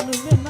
জানবে না